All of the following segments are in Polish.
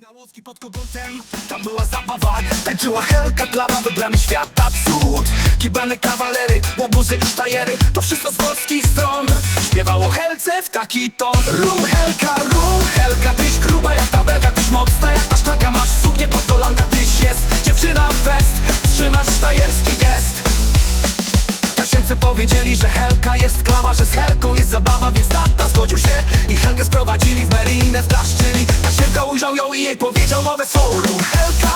Na łódzki pod kogutem, tam była zabawa. Tańczyła helka, klawa, wybrany świat, absurd. Kibane kawalery, łobuzy i sztajery. To wszystko z polskich stron. Śpiewało helce w taki ton. Rum, helka, rum, Helka jest klama, że z Helką jest zabawa Więc tata zgodził się i Helkę sprowadzili w Merinę w płaszczyli Ta ujrzał ją i jej powiedział nowe forum Helka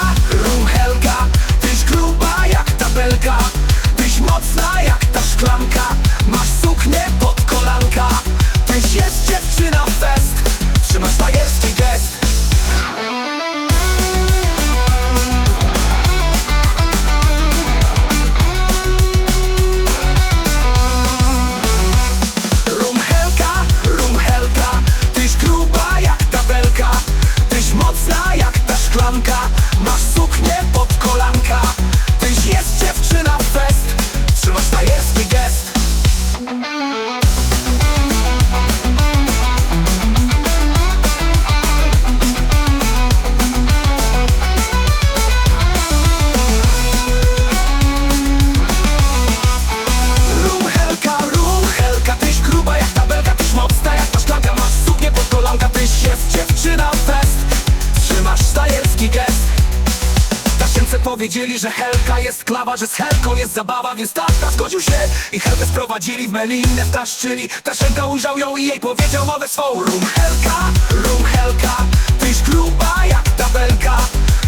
Powiedzieli, że Helka jest klawa, że z Helką jest zabawa Więc tata zgodził się i Helkę sprowadzili w Melinę wtaszczyli Taszenka ujrzał ją i jej powiedział mowę swą. Rum Helka, rum Helka Tyś gruba jak ta belka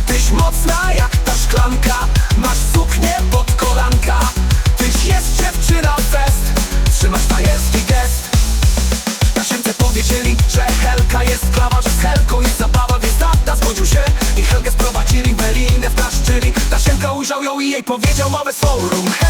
Tyś mocna jak ta szklanka. Masz super powiedział mamy forum.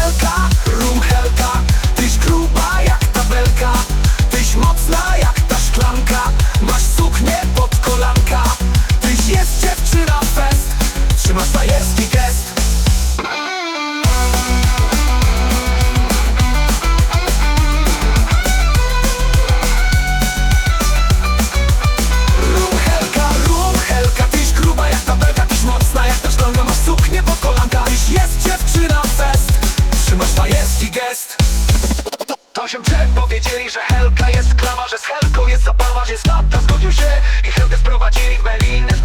To się przed powiedzieli, że Helka jest klama, że z Helką jest zabawa, że jest lata Zgodził się i Helkę sprowadzili w Melinę.